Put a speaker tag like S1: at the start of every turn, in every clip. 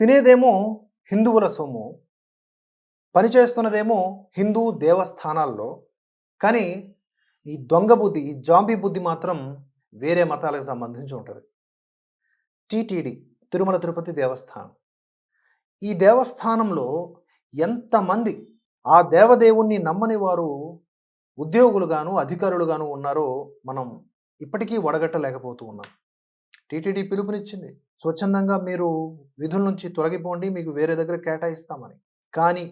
S1: తినేదేమో హిందువుల సొమ్ము పనిచేస్తున్నదేమో హిందూ దేవస్థానాల్లో కానీ ఈ దొంగ బుద్ధి ఈ జాంబీ బుద్ధి మాత్రం వేరే మతాలకు సంబంధించి ఉంటుంది. టీటీడీ తిరుమల తిరుపతి దేవస్థానం. ఈ దేవస్థానంలో ఎంతమంది ఆ దేవదేవుణ్ణి నమ్మని వారు ఉద్యోగులుగాను అధికారులుగాను ఉన్నారో మనం ఇప్పటికీ వడగట్టలేకపోతూ ఉన్నాం. టీటీడీ పిలుపునిచ్చింది. స్వచ్ఛందంగా మీరు విధుల నుంచి తొలగిపోండి మీకు వేరే దగ్గర కేటాయిస్తామని. కానీ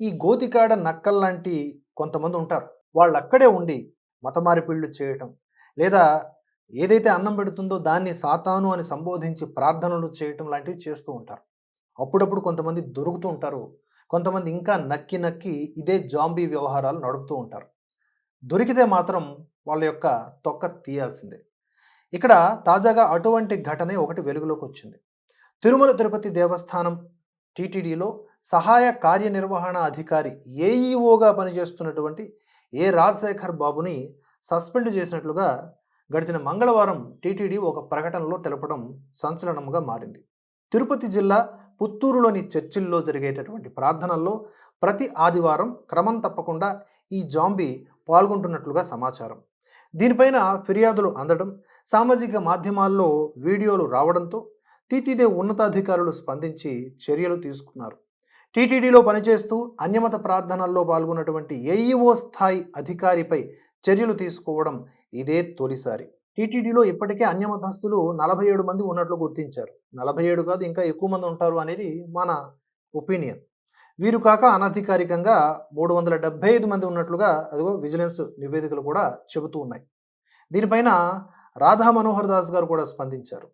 S1: ఈ గోతికాడ నక్కల్ లాంటి కొంతమంది ఉంటారు. వాళ్ళు అక్కడే ఉండి మతమారిపిళ్ళు చేయటం లేదా ఏదైతే అన్నం పెడుతుందో దాన్ని సాతాను అని సంబోధించి ప్రార్థనలు చేయటం లాంటివి చేస్తూ ఉంటారు. అప్పుడప్పుడు కొంతమంది దొరుకుతూ ఉంటారు. కొంతమంది ఇంకా నక్కి నక్కి ఇదే జాంబీ వ్యవహారాలు నడుపుతూ ఉంటారు. దొరికితే మాత్రం వాళ్ళ యొక్క తొక్క తీయాల్సిందే. ఇక్కడ తాజాగా అటువంటి ఘటనే ఒకటి వెలుగులోకి వచ్చింది. తిరుమల తిరుపతి దేవస్థానం టీటీడీలో సహాయ కార్యనిర్వహణ అధికారి ఏఈఓగా పనిచేస్తున్నటువంటి ఏ రాజశేఖర్ బాబుని సస్పెండ్ చేసినట్లుగా గడిచిన మంగళవారం టీటీడీ ఒక ప్రకటనలో తెలపడం సంచలనంగా మారింది. తిరుపతి జిల్లా పుత్తూరులోని చర్చిల్లో జరిగేటటువంటి ప్రార్థనల్లో ప్రతి ఆదివారం క్రమం తప్పకుండా ఈ జాంబీ పాల్గొంటున్నట్లుగా సమాచారం. దీనిపైన ఫిర్యాదులు అందడం సామాజిక మాధ్యమాల్లో వీడియోలు రావడంతో టీటీడీ ఉన్నతాధికారులు స్పందించి చర్యలు తీసుకున్నారు. టీటీడీలో పనిచేస్తూ అన్యమత ప్రార్థనల్లో పాల్గొన్నటువంటి ఏఈఓ స్థాయి అధికారిపై చర్యలు తీసుకోవడం ఇదే తొలిసారి. టీటీడీలో ఇప్పటికే అన్యమతస్తులు నలభై ఏడు మంది ఉన్నట్లు గుర్తించారు. నలభై ఏడు కాదు ఇంకా ఎక్కువ మంది ఉంటారు అనేది మన ఒపీనియన్. వీరు కాక అనధికారికంగా మూడు వందల డెబ్బై ఐదు మంది ఉన్నట్లుగా అదిగో విజిలెన్స్ నివేదికలు కూడా చెబుతూ ఉన్నాయి. దీనిపైన రాధా మనోహర్ దాస్ గారు కూడా స్పందించారు.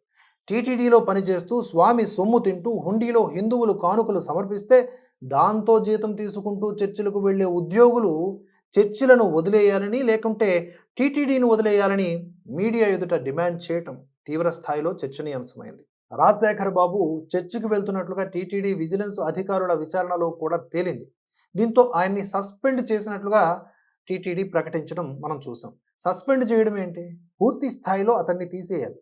S1: టీటీడీలో పనిచేస్తూ స్వామి సొమ్ము తింటూ హుండీలో హిందువులు కానుకలు సమర్పిస్తే దాంతో జీతం తీసుకుంటూ చర్చిలకు వెళ్ళే ఉద్యోగులు చర్చిలను వదిలేయాలని లేకుంటే టీటీడీని వదిలేయాలని మీడియా ఎదుట డిమాండ్ చేయటం తీవ్ర స్థాయిలో చర్చనీయాంశమైంది. రాజశేఖర్ బాబు చర్చికి వెళ్తున్నట్లుగా టీటీడీ విజిలెన్స్ అధికారుల విచారణలో కూడా తేలింది. దీంతో ఆయన్ని సస్పెండ్ చేసినట్లుగా టీటీడీ ప్రకటించడం మనం చూసాం. సస్పెండ్ చేయడం ఏంటి? పూర్తి స్థాయిలో అతన్ని తీసేయాలి.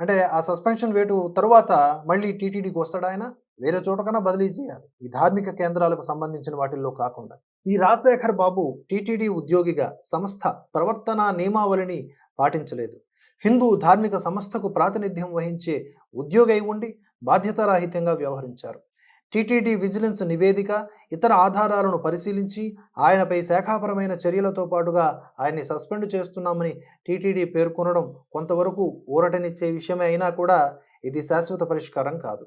S1: అంటే ఆ సస్పెన్షన్ వేటు తరువాత మళ్ళీ టీటీడీకి వస్తాడు ఆయన? వేరే చోటకన్నా బదిలీ చేయాలి. ఈ ధార్మిక కేంద్రాలకు సంబంధించిన వాటిల్లో కాకుండా. ఈ రాజశేఖర్ బాబు టీటీడీ ఉద్యోగిగా సంస్థ ప్రవర్తన నియమావళిని పాటించలేదు. హిందూ ధార్మిక సంస్థకు ప్రాతినిధ్యం వహించే ఉద్యోగి ఉండి బాధ్యతారాహిత్యంగా వ్యవహరించారు. టీటీడీ విజిలెన్స్ నివేదిక ఇతర ఆధారాలను పరిశీలించి ఆయనపై శాఖాపరమైన చర్యలతో పాటుగా ఆయన్ని సస్పెండ్ చేస్తున్నామని టీటీడీ పేర్కొనడం కొంతవరకు ఊరటనిచ్చే విషయమే అయినా కూడా ఇది శాశ్వత పరిష్కారం కాదు.